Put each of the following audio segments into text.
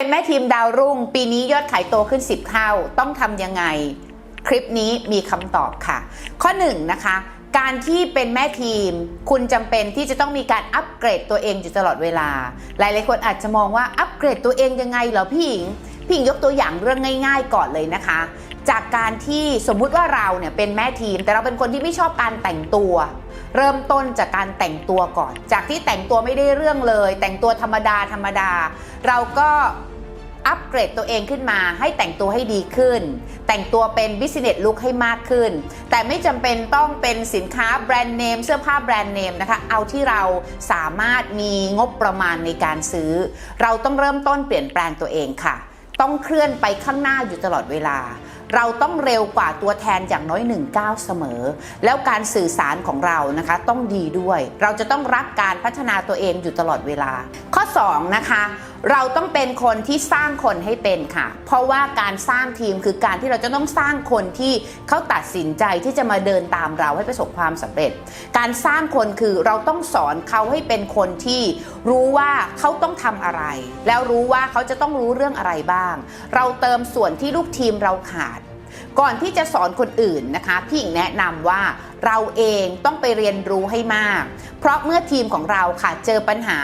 เป็นแม่ทีมดาวรุ่ง ปีนี้ยอดขายโตขึ้น 10 เท่า ต้องทำยังไง คลิปนี้มีคำตอบค่ะ ข้อ1นงนะคะ การที่เป็นแม่ทีม คุณจำเป็นที่จะต้องมีการอัปเกรดตัวเองอยู่ตลอดเวลา หลายๆคนอาจจะมองว่าอัปเกรดตัวเองยังไงเหรอพี่หญิง พี่หญิงยกตัวอย่างเรื่องง่าย ๆ ก่อนเลยนะคะ จากการที่สมมุติว่าเราเนี่ยเป็นแม่ทีม แต่เราเป็นคนที่ไม่ชอบการแต่งตัว เริ่มต้นจากการแต่งตัวก่อน จากที่แต่งตัวไม่ได้เรื่องเลย แต่งตัวธรรมดาธรรมดา เราก็อัปเกรดตัวเองขึ้นมาให้แต่งตัวให้ดีขึ้น แต่งตัวเป็นบิสเนสลุคให้มากขึ้น แต่ไม่จำเป็นต้องเป็นสินค้าแบรนด์เนมเสื้อผ้าแบรนด์เนมนะคะ เอาที่เราสามารถมีงบประมาณในการซื้อ เราต้องเริ่มต้นเปลี่ยนแปลงตัวเองค่ะ ต้องเคลื่อนไปข้างหน้าอยู่ตลอดเวลา เราต้องเร็วกว่าตัวแทนอย่างน้อยหนึ่งก้าวเสมอ แล้วการสื่อสารของเรานะคะต้องดีด้วย เราจะต้องรักการพัฒนาตัวเองอยู่ตลอดเวลา ข้อ 2 นะคะเราต้องเป็นคนที่สร้างคนให้เป็นค่ะ เพราะว่าการสร้างทีมคือการที่เราจะต้องสร้างคนที่เขาตัดสินใจที่จะมาเดินตามเราให้ประสบความสำเร็จ การสร้างคนคือเราต้องสอนเขาให้เป็นคนที่รู้ว่าเขาต้องทำอะไร แล้วรู้ว่าเขาจะต้องรู้เรื่องอะไรบ้าง เราเติมส่วนที่ลูกทีมเราขาด ก่อนที่จะสอนคนอื่นนะคะพี่หญิงแนะนำว่าเราเองต้องไปเรียนรู้ให้มากเพราะเมื่อทีมของเราค่ะเจอปัญหา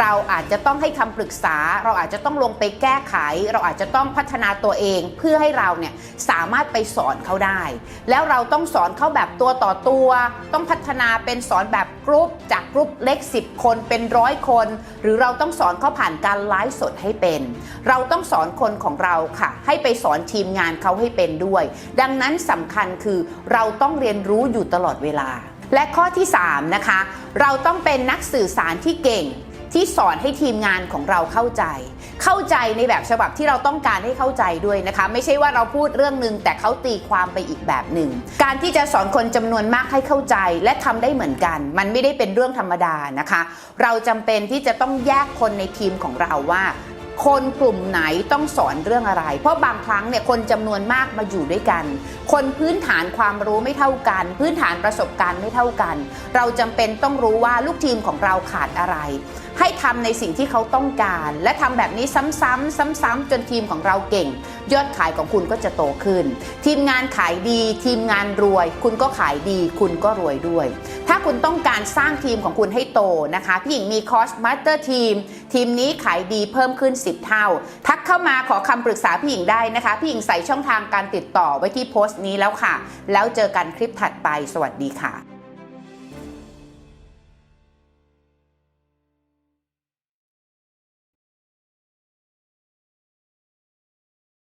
เราอาจจะต้องให้คำปรึกษา เราอาจจะต้องลงไปแก้ไข เราอาจจะต้องพัฒนาตัวเอง เพื่อให้เราเนี่ยสามารถไปสอนเขาได้ แล้วเราต้องสอนเขาแบบตัวต่อตัว ต้องพัฒนาเป็นสอนแบบกรุ๊ปจากกรุ๊ปเล็ก 10 คนเป็นร้อยคน หรือเราต้องสอนเขาผ่านการไลฟ์สดให้เป็น เราต้องสอนคนของเราค่ะ ให้ไปสอนทีมงานเขาให้เป็นด้วย ดังนั้นสำคัญคือเราต้องเรียนรู้อยู่ตลอดเวลา และข้อที่ 3 นะคะ เราต้องเป็นนักสื่อสารที่เก่งที่สอนให้ทีมงานของเราเข้าใจ เข้าใจในแบบฉบับที่เราต้องการให้เข้าใจด้วยนะคะ ไม่ใช่ว่าเราพูดเรื่องหนึ่งแต่เขาตีความไปอีกแบบหนึ่ง การที่จะสอนคนจำนวนมากให้เข้าใจและทำได้เหมือนกัน มันไม่ได้เป็นเรื่องธรรมดานะคะ เราจำเป็นที่จะต้องแยกคนในทีมของเราว่า คนกลุ่มไหนต้องสอนเรื่องอะไร เพราะบางครั้งเนี่ยคนจำนวนมากมาอยู่ด้วยกัน คนพื้นฐานความรู้ไม่เท่ากัน พื้นฐานประสบการณ์ไม่เท่ากัน เราจำเป็นต้องรู้ว่าลูกทีมของเราขาดอะไร ให้ทำในสิ่งที่เขาต้องการ และทำแบบนี้ซ้ำๆซ้ำๆจนทีมของเราเก่ง ยอดขายของคุณก็จะโตขึ้น ทีมงานขายดี ทีมงานรวย คุณก็ขายดี คุณก็รวยด้วย ถ้าคุณต้องการสร้างทีมของคุณให้โตนะคะพี่หญิงมีคอร์สมาสเตอร์ทีมทีมนี้ขายดีเพิ่มขึ้น 10 เท่า ทักเข้ามาขอคำปรึกษาพี่หญิงได้นะคะ พี่หญิงใส่ช่องทางการติดต่อไว้ที่โพสต์นี้แล้วค่ะ แล้วเจอกันคลิปถัดไป สวัสดีค่ะ